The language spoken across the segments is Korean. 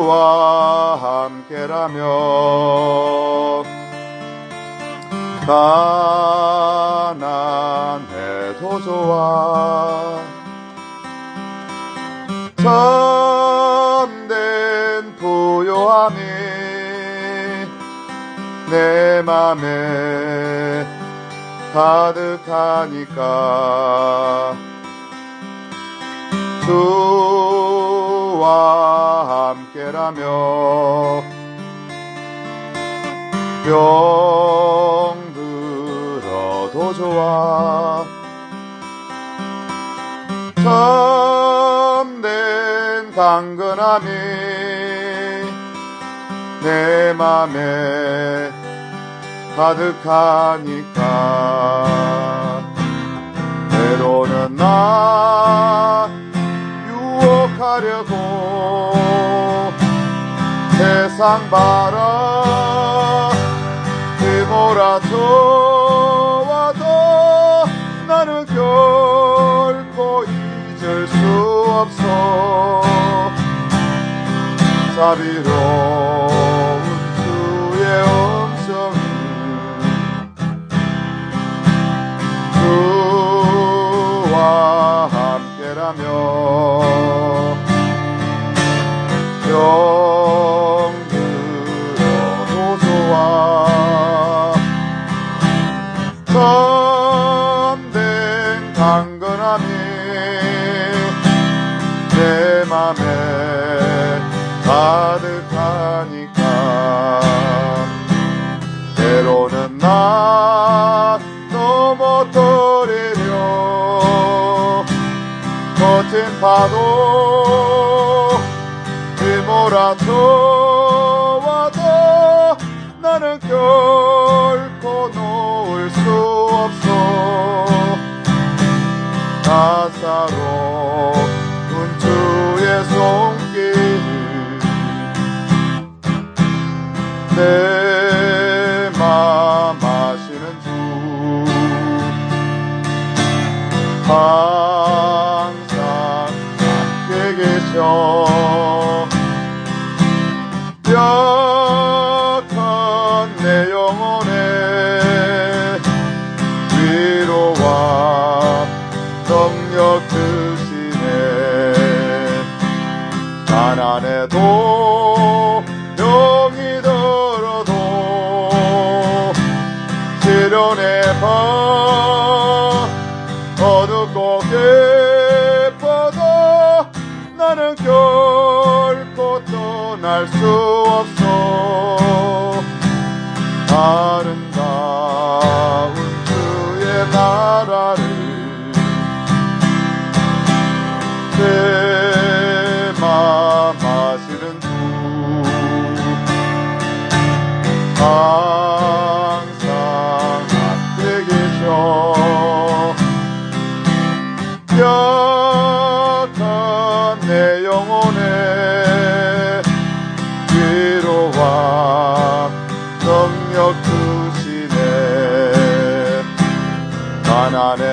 주와 함께라면 가난해도 좋아 참된 부요함이 내 맘에 가득하니까 함께라며 병들어도 좋아. 참된 강건함이 내 맘에 가득하니까. 때로는 나 유혹하려 세상 바라. 휘몰아쳐와도 나는 결코 잊을 수 없어. 자비로 강건함이 내 맘에 가득하니까. 때로는 나 넘어뜨리려 거친 파도 휘몰아쳐와도 내맘 아시는 주. 항상 함께 계셔. 약한 내 영혼에 위로와 능력 주시네. 가난해도 밤 어둡고 깊어도 나는 결코 떠날 수 없어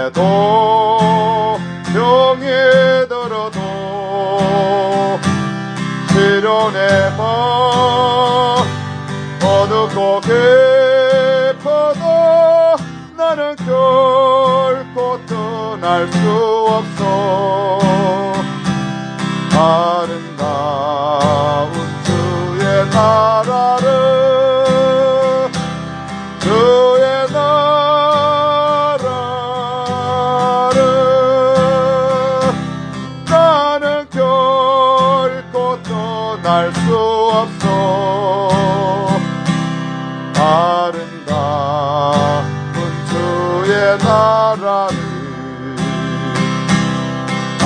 해도 병이 들어도 시련의 밤 어둡고 깊어도 나는 결코 떠날 수 없어. 아름다운 주의 나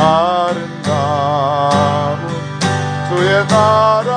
아름다운 주의 나라를